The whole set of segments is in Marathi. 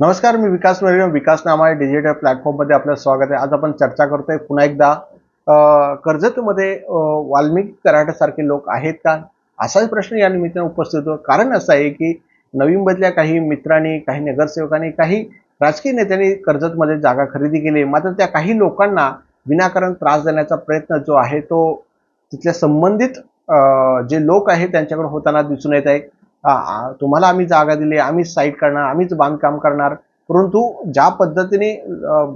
नमस्कार मी विकास वर्ग विकास नामा डिजिटल प्लॅटफॉर्ममध्ये आपलं स्वागत आहे. आज आपण चर्चा करतोय पुन्हा एकदा कर्जतमध्ये वाल्मिकी कराटासारखे लोक आहेत का? असाच प्रश्न या निमित्ताने उपस्थित होतो. कारण असं आहे की नवी मुंबईतल्या काही मित्रांनी काही नगरसेवकांनी काही राजकीय नेत्यांनी कर्जतमध्ये जागा खरेदी केली. मात्र त्या काही लोकांना विनाकारण त्रास देण्याचा प्रयत्न जो आहे तो तिथल्या संबंधित जे लोक आहेत त्यांच्याकडे होताना दिसून येत आहे. तुम्हाला आम्ही जागा दिली आम्ही साईट करणार आम्हीच बांधकाम करणार. परंतु ज्या पद्धतीने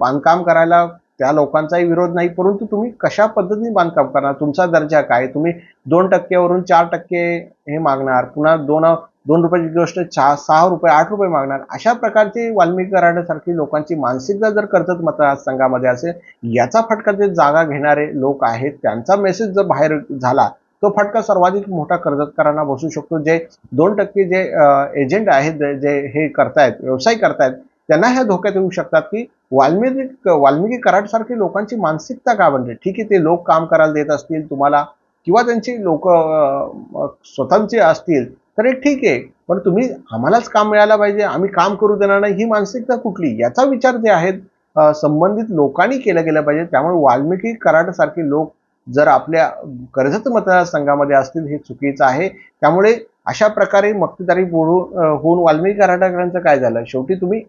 बांधकाम करायला त्या लोकांचाही विरोध नाही परंतु तुम्ही कशा पद्धतीने बांधकाम करणार? तुमचा दर्जा काय? तुम्ही दोन टक्क्यावरून चार टक्के हे मागणार पुन्हा दोन दोन रुपयाची गोष्ट चा सहा रुपये आठ रुपये मागणार. अशा प्रकारची वाल्मिकी कराडासारखी लोकांची मानसिकता जर कर्जत मतदारसंघामध्ये असेल याचा फटका जे जागा घेणारे लोक आहेत त्यांचा मेसेज जर बाहेर झाला तो फटका सर्वाधिक मोठा कर्जतकरांना बसू शकतो. जे दोन टक्के जे एजंट आहेत जे- हे करतायत व्यवसाय करतायत त्यांना ह्या धोक्यात येऊ शकतात की वाल्मिकी वाल्मिकी कराडसारखी लोकांची मानसिकता का बनते? ठीक आहे ते लोक काम करायला देत असतील तुम्हाला किंवा त्यांची लोक स्वतःचे असतील तर हे ठीक आहे. पण तुम्ही आम्हालाच काम मिळायला पाहिजे आम्ही काम करू देणार नाही ही मानसिकता कुठली? याचा विचार जे आहेत संबंधित लोकांनी केला गेला पाहिजे. त्यामुळे वाल्मिकी कराडसारखे लोक जर आपल्या कर्जत मतदारसंघामध्ये असतील हे चुकीचं आहे. त्यामुळे अशा प्रकारे मक्तेदारी बोलून होऊन वाल्मिकी कराडकरांचं काय झालं? शेवटी तुम्ही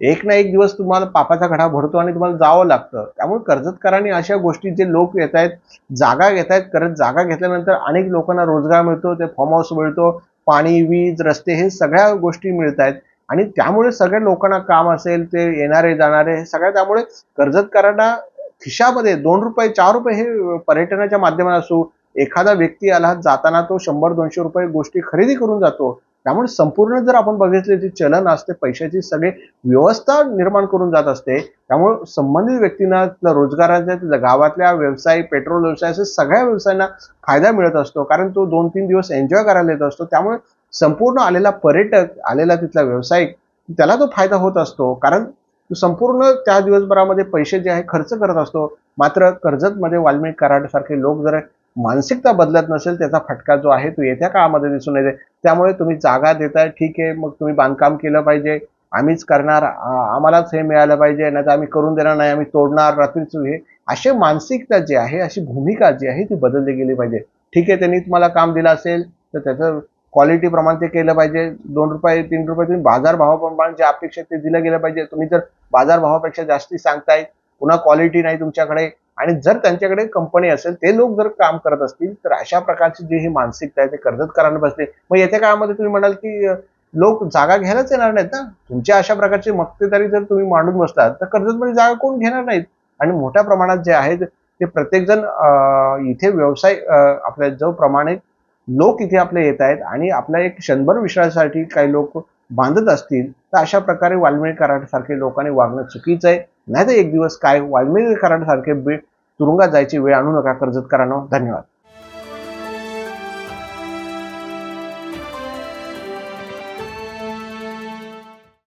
एक ना एक दिवस तुम्हाला पापाचा घडा भरतो आणि तुम्हाला जावं लागतं. त्यामुळे कर्जतकरांनी अशा गोष्टी जे लोक येत आहेत जागा घेत आहेत करत जागा घेतल्यानंतर अनेक लोकांना रोजगार मिळतो ते फॉर्म हाऊस मिळतो पाणी वीज रस्ते हे सगळ्या गोष्टी मिळत आहेत. आणि त्यामुळे सगळ्या लोकांना काम असेल ते येणारे जाणारे हे सगळ्या त्यामुळे कर्जतकरांना खिशामध्ये दोन रुपये चार रुपये हे पर्यटनाच्या माध्यमात असू एखादा व्यक्ती आला जाताना तो शंभर दोनशे रुपये गोष्टी खरेदी करून जातो त्यामुळे संपूर्ण जर आपण बघितले जे चलन असते पैशाची सगळे व्यवस्था निर्माण करून जात असते त्यामुळे संबंधित व्यक्तींना रोजगाराच्या गावातल्या व्यवसाय पेट्रोल व्यवसाय असे सगळ्या व्यवसायांना फायदा मिळत असतो कारण तो दोन तीन दिवस एन्जॉय करायला येत असतो त्यामुळे संपूर्ण आलेला पर्यटक आलेला तिथला व्यावसायिक त्याला तो फायदा होत असतो कारण तो संपूर्ण त्या दिवसभरामध्ये पैसे जे आहे खर्च करत असतो. मात्र कर्जतमध्ये वाल्मिकी कराडसारखे लोक जर मानसिकता बदलत नसेल त्याचा फटका जो आहे तो येत्या काळामध्ये दिसून येते. त्यामुळे तुम्ही जागा देताय ठीक आहे मग तुम्ही बांधकाम केलं पाहिजे. आम्हीच करणार आम्हालाच हे मिळालं पाहिजे नाही तर आम्ही करून देणार नाही आम्ही तोडणार रात्रीच हे. अशी मानसिकता जी आहे अशी भूमिका जी आहे ती बदलली गेली पाहिजे. ठीक आहे त्यांनी तुम्हाला काम दिलं असेल तर त्याचं क्वालिटी प्रमाण ते केलं पाहिजे. दोन रुपये तीन रुपये तुम्ही बाजार भावाप्रमाणे जे अपेक्षा ते दिलं गेलं पाहिजे. तुम्ही जर बाजार भावापेक्षा जास्ती सांगताय पुन्हा क्वालिटी नाही तुमच्याकडे आणि जर त्यांच्याकडे कंपनी असेल ते लोक जर काम करत असतील तर अशा प्रकारची जी ही मानसिकता आहे ते कर्जत करायला बसते मग येत्या काळामध्ये तुम्ही म्हणाल की लोक जागा घ्यायलाच येणार नाहीत ना? तुमच्या अशा प्रकारची मक्तेदारी जर तुम्ही मांडून बसलात तर कर्जतमध्ये जागा कोण घेणार नाहीत? आणि मोठ्या प्रमाणात जे आहेत ते प्रत्येकजण इथे व्यवसाय आपल्या जो प्रमाणे लोक इथे आपले येत आहेत आणि आपल्या एक क्षणभर विश्वासासाठी काही लोक बांधत असतील तर अशा प्रकारे वाल्मिकी कराडसारखे लोकांनी वागणं चुकीचं आहे. नाही तर एक दिवस काय वाल्मिकी कराडसारखे तुरुंगात जायची वेळ आणू नका. कर्जत कर्जतकरांनो धन्यवाद.